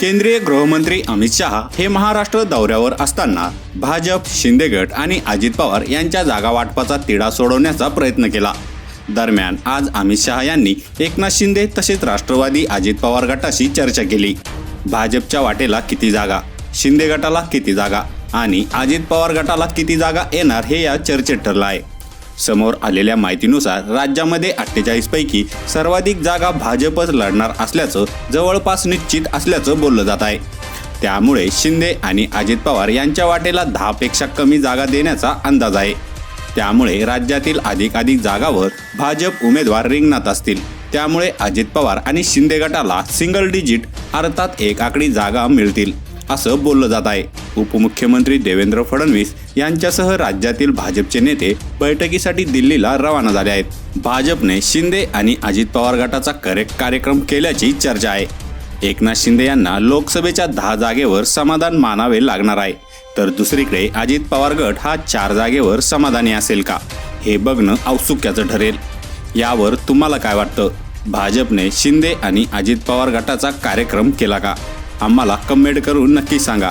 केंद्रीय गृहमंत्री अमित शहा हे महाराष्ट्र दौऱ्यावर असताना भाजप शिंदे गट आणि अजित पवार यांच्या जागा वाटपाचा तिढा सोडवण्याचा प्रयत्न केला. दरम्यान आज अमित शहा यांनी एकनाथ शिंदे तसेच राष्ट्रवादी अजित पवार गटाशी चर्चा केली. भाजपच्या वाटेला किती जागा शिंदे गटाला किती जागा आणि अजित पवार गटाला किती जागा येणार हे या चर्चेत ठरलं आहे. समोर आलेल्या माहितीनुसार राज्यामध्ये अठ्ठेचाळीस पैकी सर्वाधिक जागा भाजपच लढणार असल्याचं जवळपास निश्चित असल्याचं बोललं जात आहे. त्यामुळे शिंदे आणि अजित पवार यांच्या वाटेला दहापेक्षा कमी जागा देण्याचा अंदाज आहे. त्यामुळे राज्यातील अधिकाधिक जागावर भाजप उमेदवार रिंगणात असतील. त्यामुळे अजित पवार आणि शिंदे गटाला सिंगल डिजिट अर्थात एक आकडी जागा मिळतील असं बोललं जात आहे. उपमुख्यमंत्री देवेंद्र फडणवीस यांच्यासह राज्यातील भाजपचे नेते बैठकीसाठी दिल्लीला रवाना झाले आहेत. भाजपने शिंदे आणि अजित पवार गटाचा करेक्ट कार्यक्रम केल्याची चर्चा आहे. एकनाथ शिंदे यांना लोकसभेच्या दहा जागेवर समाधान मानावे लागणार आहे. तर दुसरीकडे अजित पवार गट हा चार जागेवर समाधानी असेल का? हे बघणं औत्सुक्याचं ठरेल. यावर तुम्हाला काय वाटतं? भाजपने शिंदे आणि अजित पवार गटाचा कार्यक्रम केला का? आम्हाला कमेंट करून नक्की सांगा.